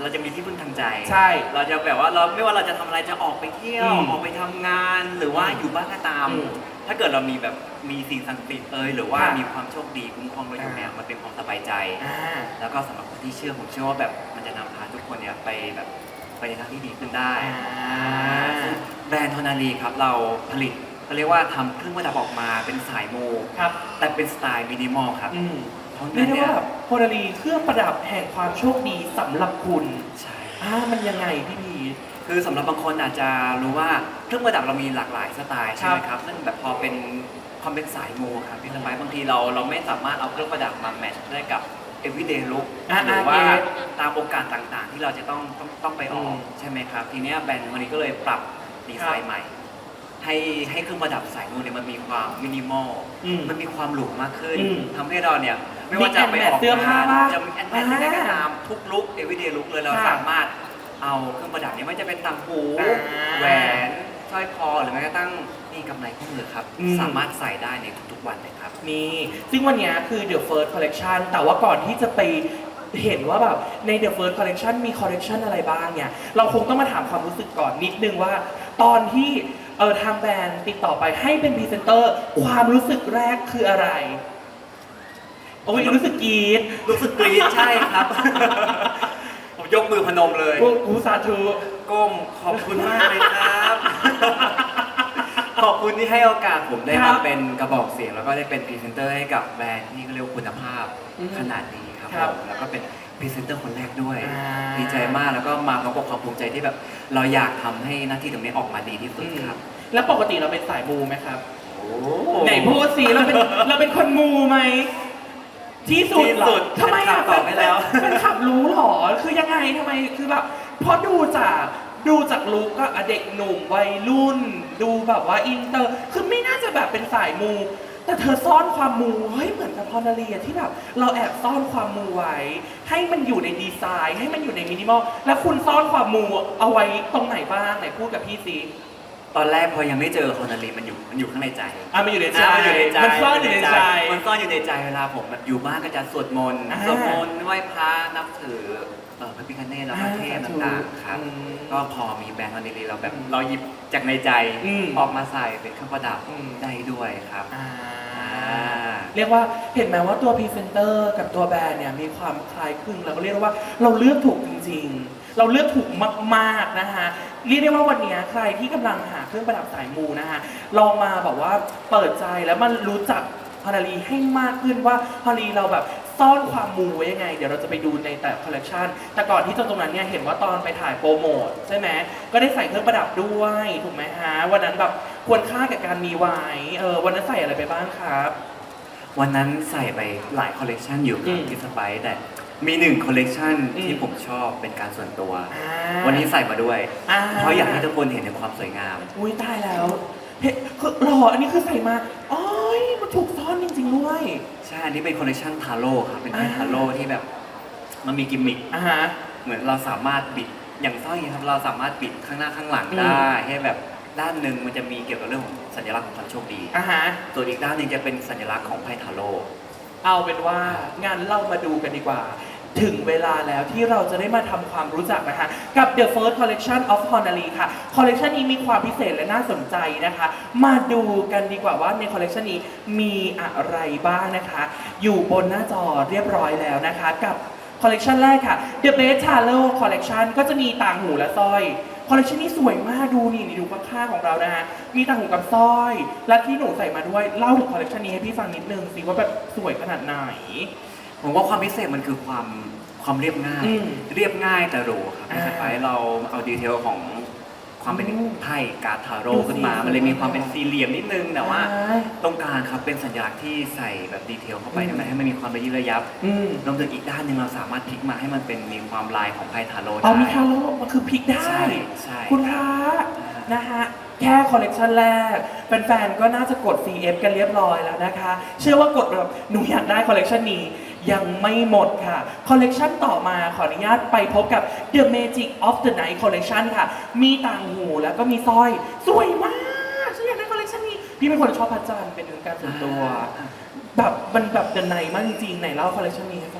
เราจะมีที่พึ่งทางใจใช่เราจะแบบว่าเราไม่ว่าเราจะทำอะไรจะออกไปเที่ยวอืมออกไปทำงานหรือว่าอยู่บ้านก็ตาม อืมถ้าเกิดเรามีแบบมีสิ่งศักดิ์สิทธิ์เอยหรือว่าค่ะ มีความโชคดีคุ้มครองเราอยู่เนี่ยอ่ามัมันเป็นความสบายใจ อ่า แล้วก็สำหรับคนที่เชื่อผมเชื่อว่าแบบมันจะนำพาทุกคนเนี่ยไปแบบไปในทางที่ดีขึ้นได้อ่าซึ่งแบรนด์ทอนารีครับเราผลิตเขาเรียกว่าทำเครื่องประดับออกมาเป็นสายมูครับ แต่เป็นสไตล์มินิมอลครับ อืม เพราะเรียงั้กนได้เนี่ยว่าแบบโพลารีเครื่องประดับแห่งความโชคดีสำหรับคุณใช่อ่ามันยังไงพี่พีทคือสำหรับบางคนอาจจะรู้ว่าเครื่องประดับเรามีหลากหลายสไตล์ใช่ไหมครับซึ่งแบบพอเป็นความเป็นสายมูครับพี่สบายบางทีเราเราไม่สามารถเอาเครื่องประดับมาแมทช์ได้กับ everyday look อ่าหรือว่าอ่าตามโอกาสต่างๆ ที่เราจะต้องต้องต้องไปอออืกมใช่ไหมครับ ทีเนี้ยแบรนด์วันนี้ก็เลยปรับดีไซน์ใหม่ ให้ให้เครื่องประดับสายมูเนี่ยมันมีความมินิมอลอืมมันมีความหรูมากขึ้นอืมทำให้เราเนี่ยไม่ว่าจะไปออกเสื้อผ้างานบ้างจะมีแอนแมทไม่ได้ก็อ่าตามทุกลุค everyday look เลยเราค่ะสามารถเอาเครื่องประดับเนี้ไม่ว่าจะเป็นต่างหูอ่าแหวนสร้อยคอหรือแม้กระทั่งนี่กำไรข้อมือครับ อืม สามารถใส่ได้ในทุกๆวันเลยครับ นี่ ซึ่งวันเนี้ยคือ The First Collection แต่ว่าก่อนที่จะไปเห็นว่าแบบใน The First Collection มี Collection อะไรบ้างเนี่ย เราคงต้องมาถามความรู้สึกก่อนนิดนึงว่า ตอนที่ เออทางแบรนด์ติดต่อไปให้เป็นพรีเซนเตอร์ ความรู้สึกแรกคืออะไร โอ้ยรู้สึกกรี๊ดรู้สึกกรี๊ดใช่ครับ ผมยกมือพนมเลยกูกูสาธุก้มขอบคุณมากเลยครับ ขอบคุณที่ให้โอกาสผมได้ครัมาบเป็นกระบอกเสียง แล้วก็ได้เป็นพรีเซนเตอร์ให้กับแบรนด์ที่เขาเรียกว่าคุณภาพอืมขนาดนี้ครับครับผมแล้วก็เป็น พรีเซนเตอร์คนแรกด้วย อ่า ดีใจมากแล้วก็มาพร้อมกับความภูมิใจที่แบบ เราอยากทำให้หน้าที่ตรงนี้ออกมาดีที่สุดครับ แล้วปกติเราเป็นสายมูไหมครับโอ้ไหนพูดสิเราเป็นเราเป็นคนมูไหมที่สุดเหรที่สุอดทำไมอะเป็นคำตอบให้แล้ว เป็นขับรู้เหรอ คือยังไงทำไมคือแบบพอดูจาก ดูจากลุกก็อะเด็กหนุ่มวัยรุ่น ดูแบบว่าอินเตอร์ คือไม่น่าจะแบบเป็นสายมู แต่เธอซ่อนความมูเฮ้ยเหมือนกับพอนาเรียที่แบบเราแอบซ่อนความมูไว้ ให้มันอยู่ในดีไซน์ ให้มันอยู่ในมินิมอล แล้วคุณซ่อนความมูเอาไว้ตรงไหนบ้างไหนพูดกับพี่ซี ตอนแรกพอยังไม่เจอคอนาลีมันอยู่มันอยู่ข้างในใจอะมันอยู่ในใจอะมันอยู่ในใจมันซ่อนอยู่ในใจมันซ่อนอยู่ในใจเวลาผมแบบอยู่บ้านก็จะสวดมนต์อ่าสวดมนต์ไหว้พระนับถือเอ่อพระพิฆเนศแล้วพระเทพต่างๆครับอืมก็พอมีแบรนด์คอนาลีเราแบบอืมเราหยิบจากในใจอืมออกมาใส่เป็นเครื่องประดับอืมได้ด้วยครับอ่าอ่า เรียกว่าเห็นไหมว่าตัวพรีเซนเตอร์กับตัวแบรนด์เนี่ยมีความคล้ายคลึงเราก็เรียกว่าเราเลือกถูกจริง ๆ เราเลือกถูกมากๆนะคะเรียกได้ว่าวันนี้ใครที่กำลังหาเครื่องประดับสายมูนะคะลองมาแบบว่าเปิดใจแล้วมันรู้จักฮานารีให้มากขึ้นว่าฮานารีเราแบบซ่อนความมูไว้ยังไง เดี๋ยวเราจะไปดูในแต่คอลเลกชันแต่ก่อนที่จะตรงนั้นเนี่ยเห็นว่าตอนไปถ่ายโปรโมทใช่ไหมก็ได้ใส่เครื่องประดับด้วยถูกไหมฮะวันนั้นแบบควรค่ากับการมีไว้เออวันนั้นใส่อะไรไปบ้างครับ วันนั้นใส่ไปหลายคอลเลกชันอยู่คอืรับมที่สไปซ์แต่มีหนึ่งคอลเลกชันอืม ที่ผมชอบเป็นการส่วนตัว อ่าวันนี้ใส่มาด้วยอ่เพราะอยากให้ทุกคนเห็นถึงความสวยงาม อุ้ยตายแล้วเฮ้คือหล่ออันนี้คือใส่มาอ๋อยมันถูกซ่อนจริงๆด้วย ใช่ อันนี้เป็นคอลเลคชันทาโร่ครับ เป็นแผ่นอ่า ทาโร่ที่แบบ มันมีกิมมิค อ่าฮะ เหมือนเราสามารถบิดอย่างสร้อยครับ เราสามารถบิดข้างหน้าข้างหลังอืมได้ ให้แบบ ด้านหนึ่งมันจะมีเกี่ยวกับเรื่องของสัญลักษณ์ของความโชคดี อ่าฮะ ส่วนอีกด้านหนึ่งจะเป็นสัญลักษณ์ของไพ่ทาโร่ เอาเป็นว่างานเรามาดูกันดีกว่า ถึงเวลาแล้วที่เราจะได้มาทำความรู้จักนะคะ กับ The First Collection of Honolulu ค่ะ คอลเล t ชันนี้มีความพิเศษและน่าสนใจนะคะ มาดูกันดีกว่าว่าในคอลเล t ชันนี้มีอะไรบ้างนะคะ อยู่บนหน้าจอเรียบร้อยแล้วนะคะ กับคอลเล t ชันแรกค่ะ The Best t a l o Collection ก็จะมีต่างหูและสร้อย คอลเลคชันนี้สวยมากดูนี่นี่ดูข้างๆของเรานะฮะมีต่างหูกับสร้อย และที่หนูใส่มาด้วยเล่าถึงคอลเลคชันนี้ให้พี่ฟังนิดนึงสิว่าแบบสวยขนาดไหน ผมว่าความพิเศษมันคือความความเรียบง่าย อืมเรียบง่ายแต่หรูครับอ่าในสไปซ์เราเอาดีเทลของ ความเป็นอืมไพ่การ์ดทาโร่ดูสิขึ้นมา มันเลยมีความเป็นสี่เหลี่ยมนิดนึง แต่ว่าอ่าตรงกลางครับเป็นสัญลักษณ์ที่ใส่แบบดีเทลเข้าไปอืมทำไมให้มันมีความระยิบระยับอืมรวมถึงอีกด้านหนึ่งเราสามารถพลิกมาให้มันเป็นมีความลายของไพ่ทาโร่ได้เอามีคาโลมันคือพลิกได้ ใช่ใช่คุณพระนะฮะ แค่คอลเลกชันแรกแฟนๆก็น่าจะกด CF กันเรียบร้อยแล้วนะคะ เชื่อว่ากดแบบหนูอยากได้คอลเลกชันนี้ยังไม่หมดค่ะ คอลเลกชันต่อมาขออนุญาตไปพบกับ The Magic of the Night Collection ค่ะ มีต่างหูแล้วก็มีสร้อย สวยมากฉันอยากได้คอลเลกชันนี้ พี่เป็นคนชอบพระจันทร์เป็นการส่วนตัวอ่าแบบมันแบบเดินในมากจริงๆไหนเล่าคอลเลคชันนี้ให้ฟังที่สุดโอ้โห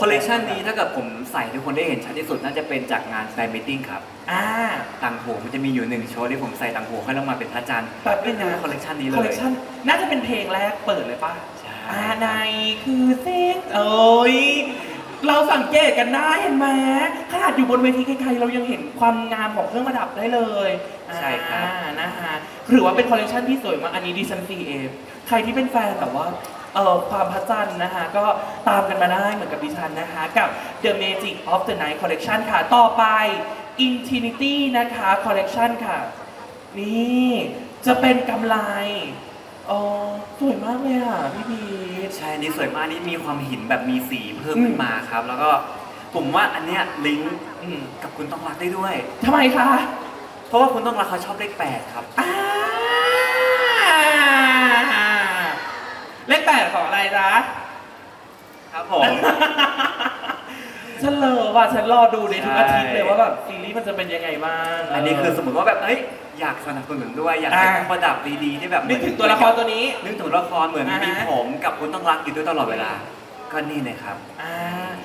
คอลเลกชันนี้ถ้าเกิดผมใส่ทุกคนได้เห็นชัดที่สุดน่าจะเป็นจากงานแฟนมิทติ้งครับอ่าต่างหูมันจะมีอยู่หนึ่งโชว์ที่ผมใส่ต่างหูให้ลงมาเป็นพระจันทร์แบบเป็นนะคอลเลกชันนี้เลคอลยเลกชันน่าจะเป็นเพลงแรกเปิดเลยป่ะใช่อ่าในคือเส้นเอ้ยเราสังเกตกันได้เห็นไหมขนาดอยู่บนเวทีไกลๆเรายังเห็นความงามของเครื่องประดับได้เลยใช่ครับอ่านะฮะหรือว่าเป็นคอลเลกชันที่สวยมากอันนี้ดิฉันซีเองใครที่เป็นแฟนแบบว่า เอ่อความพระจันทร์นะคะ ก็ตามกันมาได้เหมือนกับดิฉันนะคะ กับ The Magic of the Night Collection ค่ะ ต่อไป Infinity นะคะ Collection ค่ะ นี่จะเป็นกำไลอ๋อสวยมากเลยอะพี่พีช ใช่อันนี่สวยมากนี่มีความหินแบบมีสีเพิ่มอืมขึ้นมาครับ แล้วก็ผมว่าอันเนี้ยลิงก์อืม กับคุณต้องรักได้ด้วย ทำไมคะเพราะว่าคุณต้องรักเขาชอบเลขแปดครับ อ่า เลขแปดของอะไรจ๊ะ ครับผม ฉันเลอว่ะฉันรอดูในทุกอาทิตย์ใช่เลยว่าแบบซีรีส์มันจะเป็นยังไงบ้างอันนี้คือสมมติว่าแบบเอ้ยอยากสนับสนุนด้วยอยากให้อ่าเครื่องประดับดีๆที่แบบนึกถึงตัวละครตัวนี้ นึกถึงตัวละครเหมือนอ่าฮะมีผมกับคุณต้องรักอยู่ด้วยตลอดเวลา ก็นี่เลยครับอ่า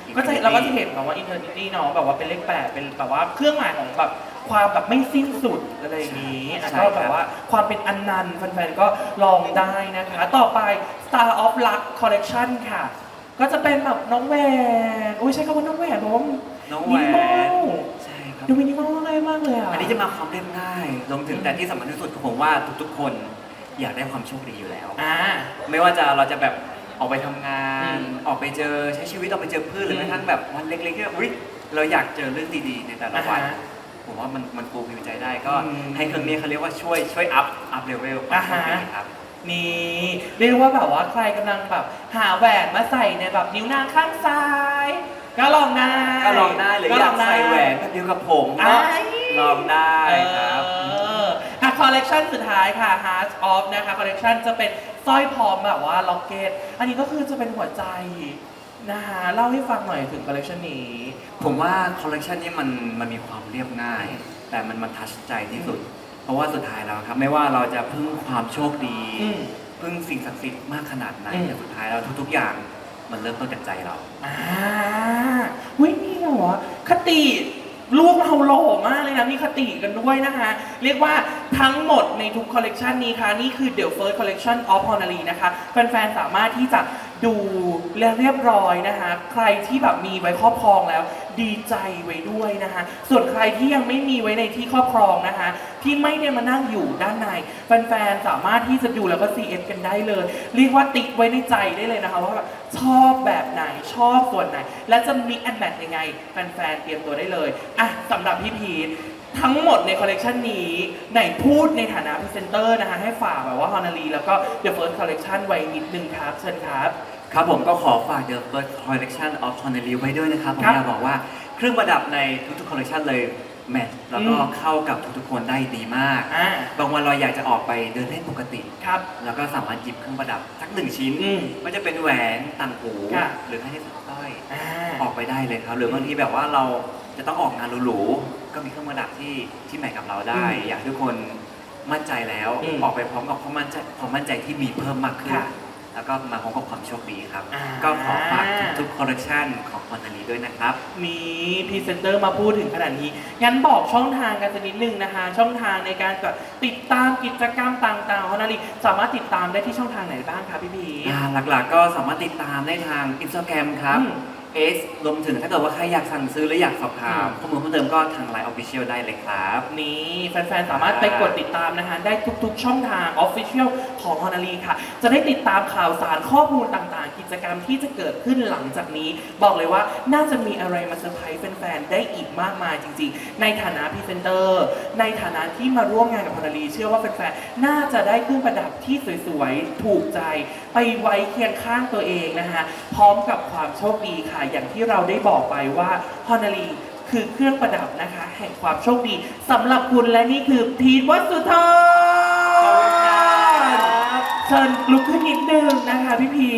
Infinity ก็จะเราก็จะเห็นแบบว่า Infinity เนาะแบบว่าเป็นเลขแปดเป็นแบบว่าเครื่องหมายของแบบ ความแบบไม่สิ้นสุดอะไรอย่างนี้อะใช่ก็คแบรับบว่าความเป็นอันนันต์แฟนๆก็ลองได้นะคะ ต่อไป Star of Luck Collection ค่ะ ก็จะเป็นแบบน้องแหวนอุ้ยใช้คำว่าน้องแหวนเพราะว่าน้องแหวมินิมอนลใช่ครับ ดูมินิมอลง่ายมากเลยอะ อันนี้จะมาความเรียบง่ายรวมถึงแต่ที่สำคัญที่สุดคือผมว่าทุกๆคนอยากได้ความโชคดีอยู่แล้ว อ่า ไม่ว่าจะเราจะแบบออกไปทำงาน อืมออกไปเจอใช้ชีวิตออกไปเจอเพื่อนหรืออืมแม้กระทั่งแบบวันเล็กๆที่อุ๊ยเราอยากเจอเรื่องดีๆในแต่ละวัน อ่าฮะ ผมว่ามันมันฟูลฟิวใจได้ก็อืม ให้เครื่องนี้เขาเรียกว่าช่วยช่วยอัพอัพเลเวลควาอ่ามโชฮะคดีครับ นี่เรียกว่าแบบว่าใครกำลังแบบหาแหวนมาใส่ในแบบนิ้วนางข้างซ้าย ก็ลองได้ก็ลองได้หรืออยากใส่แหวนแบบเดียวกับผมก็ไอ้ลองได้ครับเอออะคอลเลกชันสุดท้ายค่ะ Heart of นะคะคอลเลกชันจะเป็นสร้อยพร้อมแบบว่าล็อกเก็ตอันนี้ก็คือจะเป็นหัวใจ นะคะเล่าให้ฟังหน่อยถึงคอลเลกชันนี้ ผมว่าคอลเลกชันนี้มันมันมีความเรียบง่าย แต่มันมันทัชใจที่สุด เพราะว่าสุดท้ายแล้วครับ ไม่ว่าเราจะพึ่งความโชคดี อืมพึ่งสิ่งศักดิ์สิทธิ์มากขนาดไหนอืม แต่สุดท้ายแล้วทุกๆอย่างมันเริ่มต้นจากใจเรา อ่าเฮ้ยนี่เหรอคติลูกเราหล่อมากเลยนะมีคติกันด้วยนะคะ เรียกว่าทั้งหมดในทุกคอลเลกชันนี้ค่ะ นี่คือ The First Collection of h o n a r y นะคะ แฟนๆ สามารถที่จะ ดูและเรียบร้อยนะคะ ใครที่แบบมีไว้ครอบครองแล้ว ดีใจไว้ด้วยนะคะ ส่วนใครที่ยังไม่มีไว้ในที่ครอบครองนะคะ ที่ไม่ได้มานั่งอยู่ด้านใน แฟนๆ สามารถที่จะดูแล้วก็ CF กันได้เลย เรียกว่าติ๊กไว้ในใจได้เลยนะคะว่าแบบชอบแบบไหนชอบส่วนไหน และจะมิกแอนแมทยังไง แฟนๆ เตรียมตัวได้เลยอะสำหรับพี่พีท ทั้งหมดในคอลเลกชันนี้ไหนพูดในฐานะพรีเซนเตอร์นะคะให้ฝากแบบว่าฮอนารีแล้วก็ The First Collection ไว้นิดนึงครับเชิญครับ ครับผมก็ขอฝาก The First Collection of h o n o r y ไว้ด้วยนะครับ ผมครับอยากบอกว่าเครื่องประดับในทุกๆ คอลเลกชันเลยแมทแล้วก็อืม เข้ากับทุกๆ คนได้ดีมาก อ่าบางวันเราอยากจะออกไปเดินเล่นปกติ ครับ แล้วก็สามารถหยิบเครื่องประดับสักหนึ่งชิ้นอืมไม่จะเป็นแหวนต่างหู ค่ะ หรือแค่ที่สร้อย อ่า ออกไปได้เลยครับ หรือบางทีแบบว่าเรา จะต้องออกงานหรูๆ ก็มีเครื่องประดับที่ที่แมทกับเราได้อืมอยากให้ทุกคนมั่นใจแล้วอืมออกไปพร้อมกับความมั่นใจความมั่นใจที่มีเพิ่มมากขึ้น ค่ะแล้วก็มาพร้อมกับความโชคดีครับ อ่า ก็ขอฝากทุกๆคอลเลคชันของคอนเทนต์ด้วยนะครับมีพรีเซนเตอร์มาพูดถึงขนาดนี้ งั้นบอกช่องทางกันสักนิดนึงนะคะ ช่องทางในการแบบติดตามกิจกรรมต่างๆฮอนารีสามารถติดตามได้ที่ช่องทางไหนบ้างคะพี่พีอ่าหลักๆก็สามารถติดตามได้ทาง Instagram ครับ อืม S รวมถึงถ้าเกิดว่าใครอยากสั่งซื้อหรืออยากสอบถามอืมข้อมูลเพิ่มเติมก็ทาง Line Official ได้เลยครับ นี่แฟนๆ สามารถไปกดติดตามนะคะ ได้ทุกๆ ช่องทาง Official ของฮอนารีค่ะ จะได้ติดตามข่าวสารข้อมูลต่างๆ กิจกรรมที่จะเกิดขึ้นหลังจากนี้ บอกเลยว่าน่าจะมีอะไรมาเซอร์ไพรส์แฟนๆ ได้อีกมากมายจริงๆ ในฐานะพรีเซนเตอร์ ในฐานะที่มาร่วมงานกับฮอนารีเชื่อว่าแฟนๆ น่าจะได้เครื่องประดับที่สวยๆ ถูกใจ ไปไว้เคียงข้างตัวเองนะคะพร้อมกับความโชคดีค่ะอย่างที่เราได้บอกไปว่าฮอนารีคือเครื่องประดับนะคะ แห่งความโชคดีสำหรับคุณและนี่คือพีทวัดสุธรเชิญลุกขึ้นนิดนึงนะคะพี่พีท